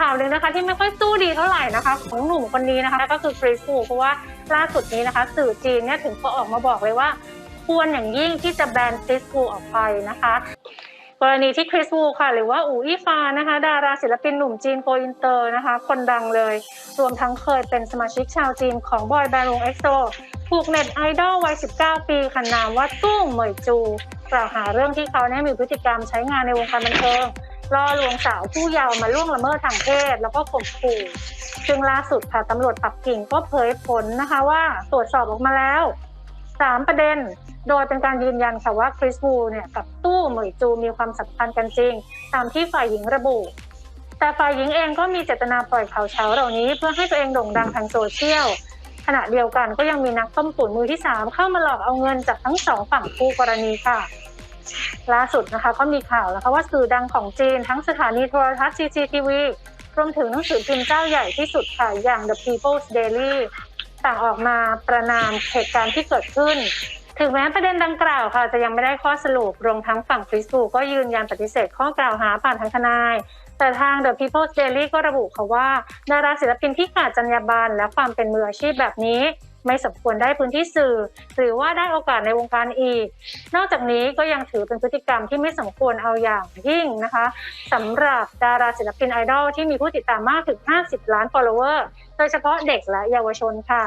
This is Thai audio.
ข่าวหนึ่งนะคะ ที่ไม่ค่อยสู้ดีเท่าไหร่นะคะ ของหนุ่มคนนี้นะคะก็คือคริสฟูเพราะว่าล่าสุดนี้นะคะ สื่อจีนเนี่ยถึงก็ออกมาบอกเลยว่า ควรอย่างยิ่งที่จะแบนคริสฟูออกไปนะคะกรณีที่คริสวูค่ะ หรือว่าอูอี้ฟานะคะ ดาราศิลปินหนุ่มจีนโกอินเตอร์นะคะ คนดังเลย รวมทั้งเคยเป็นสมาชิกชาวจีนของบอยแบนด์วงเอ็กโซถูกเน็ตไอดอลวัย 19 ปีขนามว่าตุ้เหมยจู กล่าวหาเรื่องที่เขาเนี่ยมีพฤติกรรมใช้งานในวงการบันเทิง ล่อลวงสาวผู้เยาว์มาล่วงละเมิดทางเพศ แล้วก็ข่มขู่ซึ่งล่าสุดค่ะตำรวจปักกิ่งก็เผยผลนะคะว่าตรวจสอบออกมาแล้ว3ประเด็น โดยเป็นการยืนยันค่ะว่าคริสวูเนี่ยกับตู้เหมยจูมีความสัมพันธ์กันจริง ตามที่ฝ่ายหญิงระบุ แต่ฝ่ายหญิงเองก็มีเจตนาปล่อยข่าวเช้าเหล่านี้ เพื่อให้ตัวเองโด่งดังทางโซเชียลขณะเดียวกันก็ยังมีนักต้มตุ๋นมือที่ 3 เข้ามาหลอกเอาเงินจากทั้งสองฝั่งคู่กรณีค่ะ ล่าสุดนะคะก็มีข่าวแล้วค่ะว่าสื่อดังของจีน ทั้งสถานีโทรทัศน์ CCTV รวมถึงหนังสือพิมพ์เจ้าใหญ่ที่สุดค่ะอย่าง The People's Daily ต่างออกมาประนามเหตุการณ์ที่เกิดขึ้น ถึงแม้ประเด็นดังกล่าวค่ะ จะยังไม่ได้ข้อสรุปรวมทั้งฝั่งฟริสบูก็ยืนยันปฏิเสธข้อกล่าวหาผ่านทางทนาย แต่ทาง The People's Daily ก็ระบุค่ะว่าดาราศิลปินที่ขาดจรรยาบรรณและความเป็นมืออาชีพแบบนี้ ไม่สมควรได้พื้นที่สื่อ หรือว่าได้โอกาสในวงการอีก นอกจากนี้ก็ยังถือเป็นพฤติกรรมที่ไม่สมควรเอาอย่างยิ่งนะคะสำหรับดาราศิลปินไอดอลที่มีผู้ติดตามมากถึง 50 ล้าน follower โดยเฉพาะเด็กและเยาวชนค่ะ